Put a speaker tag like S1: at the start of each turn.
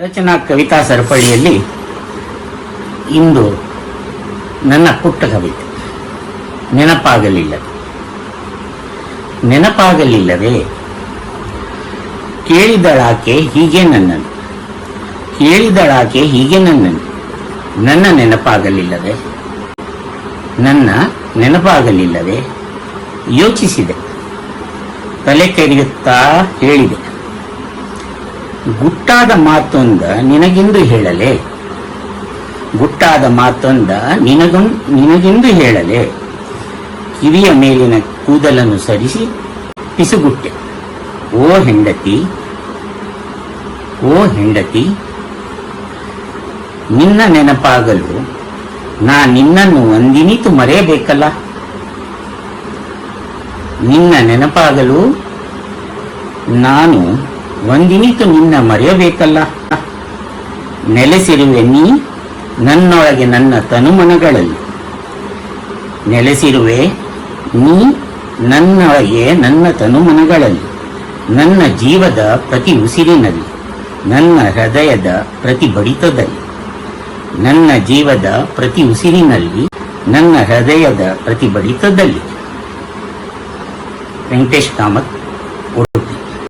S1: ರಚನಾ ಕವಿತಾ ಸರಪಳಿಯಲ್ಲಿ ಇಂದು ನನ್ನ ಪುಟ್ಟ ಕವಿತೆ ನೆನಪಾಗಲಿಲ್ಲ ನೆನಪಾಗಲಿಲ್ಲವೇ ಕೇಳಿದಳಾಕೆ ಹೀಗೆ ನನ್ನನ್ನು. ಕೇಳಿದಳಾಕೆ ಹೀಗೆ ನನ್ನನ್ನು. ನನ್ನ ನೆನಪಾಗಲಿಲ್ಲವೇ ನನ್ನ ನೆನಪಾಗಲಿಲ್ಲವೇ ಯೋಚಿಸಿದೆ. ತಲೆ ಕೆರೆಯುತ್ತಾ ಹೇಳಿದೆ. ಗುಟ್ಟಾದ ಮಾತೊಂದ ನಿನಗಿಂದು ಹೇಳಲೆ? ಗುಟ್ಟಾದ ಮಾತೊಂದ ನಿನಗೊಂದು ನಿನಗಿಂದು ಹೇಳಲೆ? ಕಿವಿಯ ಮೇಲಿನ ಕೂದಲನ್ನು ಸರಿಸಿ ಪಿಸುಗುಟ್ಟೆ. ಓ ಹೆಂಡತಿ ಓ ಹೆಂಡತಿ, ನಿನ್ನ ನೆನಪಾಗಲು ನಾ ನಿನ್ನನ್ನು ಒಂದಿನಿತು ಮರೆಯಬೇಕಲ್ಲ? ನಿನ್ನ ನೆನಪಾಗಲು ನಾನು ಒಂದಿನಿತು ನಿನ್ನ ಮರೆಯಬೇಕಲ್ಲ. ನೆಲೆಸಿರುವೆ ನೀ ನನ್ನೊಳಗೆ ನನ್ನ ತನುಮನಗಳಲ್ಲಿ. ನೆಲೆಸಿರುವೆ ನೀ ನನ್ನೊಳಗೆ ನನ್ನ ತನುಮನಗಳಲ್ಲಿ. ನನ್ನ ಜೀವದ ಪ್ರತಿ ಉಸಿರಿನಲ್ಲಿ, ನನ್ನ ಹೃದಯದ ಪ್ರತಿ ಬಡಿತದಲ್ಲಿ. ನನ್ನ ಜೀವದ ಪ್ರತಿ ಉಸಿರಿನಲ್ಲಿ, ನನ್ನ ಹೃದಯದ ಪ್ರತಿ ಬಡಿತದಲ್ಲಿ. ವೆಂಕಟೇಶ್ ಕಾಮತ್.